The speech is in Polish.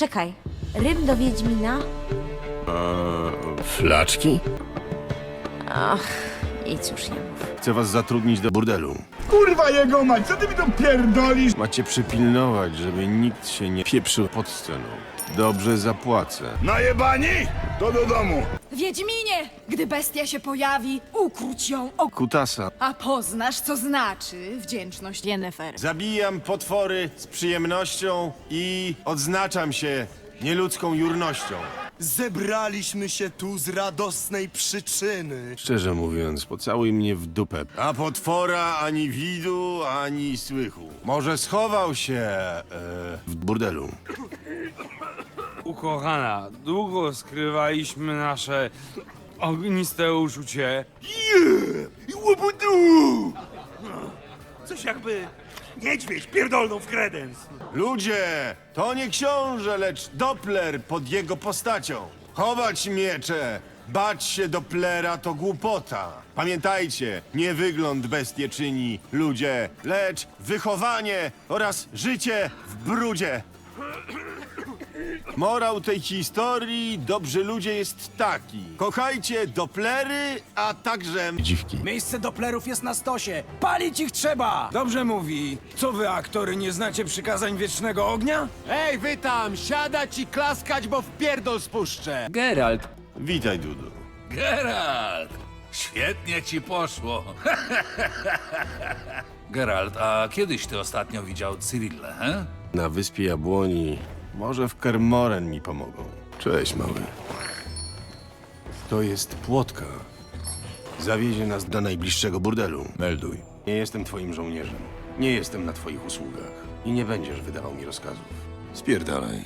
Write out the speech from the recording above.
Czekaj. Rym do Wiedźmina? Flaczki? Ach, nic już nie mów. Chcę was zatrudnić do burdelu. Kurwa jego mać, co ty mi tu pierdolisz? Macie przypilnować, żeby nikt się nie pieprzył pod sceną. Dobrze zapłacę. Najebani? To do domu. Wiedźminie, gdy bestia się pojawi, ukróć ją, ok- Kutasa. a poznasz, co znaczy wdzięczność Yennefer. Zabijam potwory z przyjemnością i odznaczam się nieludzką jurnością. Zebraliśmy się tu z radosnej przyczyny. Szczerze mówiąc, pocałuj mnie w dupę. A potwora ani widu, ani słychu. Może schował się e, w burdelu. Ukochana, długo skrywaliśmy nasze ogniste uczucie. Łobudu! Coś jakby niedźwiedź pierdolną w kredens. Ludzie, to nie książę, lecz Doppler pod jego postacią. Chować miecze, bać się Dopplera to głupota. Pamiętajcie, nie wygląd bestie czyni ludzie, lecz wychowanie oraz życie w brudzie. Morał tej historii, dobrzy ludzie, jest taki. Kochajcie Dopplery, a także dziwki. Miejsce Doplerów jest na stosie. Palić ich trzeba! Dobrze mówi. Co wy, aktory, nie znacie przykazań wiecznego ognia? Ej, wy tam, siadać i klaskać, bo w pierdol spuszczę. Geralt. Witaj, Dudu. Geralt! Świetnie ci poszło. Geralt, a kiedyś ty ostatnio widział Cyrillę, he? Na wyspie Jabłoni. Może w Kermoren mi pomogą. Cześć, mały. To jest płotka. Zawiezie nas do najbliższego burdelu. Melduj. Nie jestem twoim żołnierzem. Nie jestem na twoich usługach. I nie będziesz wydawał mi rozkazów. Spierdalaj.